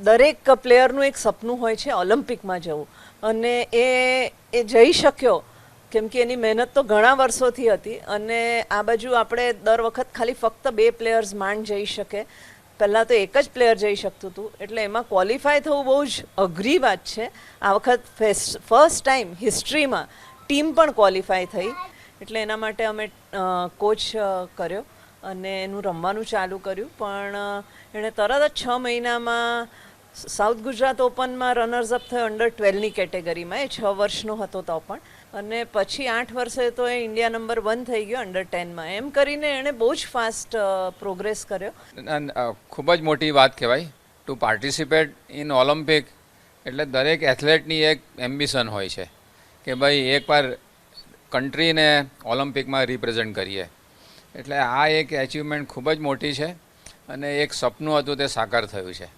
દરેક પ્લેયરનું એક સપનું હોય છે ઓલિમ્પિકમાં જવું. અને એ એ જઈ શક્યો. કેમ કે એની મહેનત તો ઘણા વર્ષોથી હતી અને આ બાજુ આપણે દર વખત ખાલી ફક્ત બે પ્લેયર્સ માંડ જઈ શકે. પહેલાં તો એક જ પ્લેયર જઈ શકતું હતું. એટલે એમાં ક્વોલિફાય થવું બહુ જ અઘરી વાત છે. આ વખત ફર્સ્ટ ટાઈમ હિસ્ટ્રીમાં ટીમ પણ ક્વોલિફાય થઈ. એટલે એના માટે અમે કોચ કર્યો. અને એનું રમવાનું ચાલુ કર્યું. પણ એણે તરત જ છ મહિનામાં સાઉથ ગુજરાત ઓપનમાં રનર્સ અપ થયો અંડર ટ્વેલ્વની કેટેગરીમાં. એ છ વર્ષનો હતો તો પણ. અને પછી આઠ વર્ષે તો એ ઇન્ડિયા નંબર વન થઈ ગયો અંડર ટેનમાં એમ કરીને એણે બહુ જ ફાસ્ટ પ્રોગ્રેસ કર્યો. ખૂબ જ મોટી વાત કહેવાય. ટુ પાર્ટિસિપેટ ઇન ઓલિમ્પિક એટલે દરેક એથ્લેટની એક એમ્બિશન હોય છે. કે ભાઈ એકવાર કન્ટ્રીને ઓલિમ્પિકમાં રિપ્રેઝેન્ટ કરીએ. એટલે આ એક એચિવમેન્ટ ખૂબ જ મોટી છે અને એક સપનું હતું તે સાકાર થયું છે.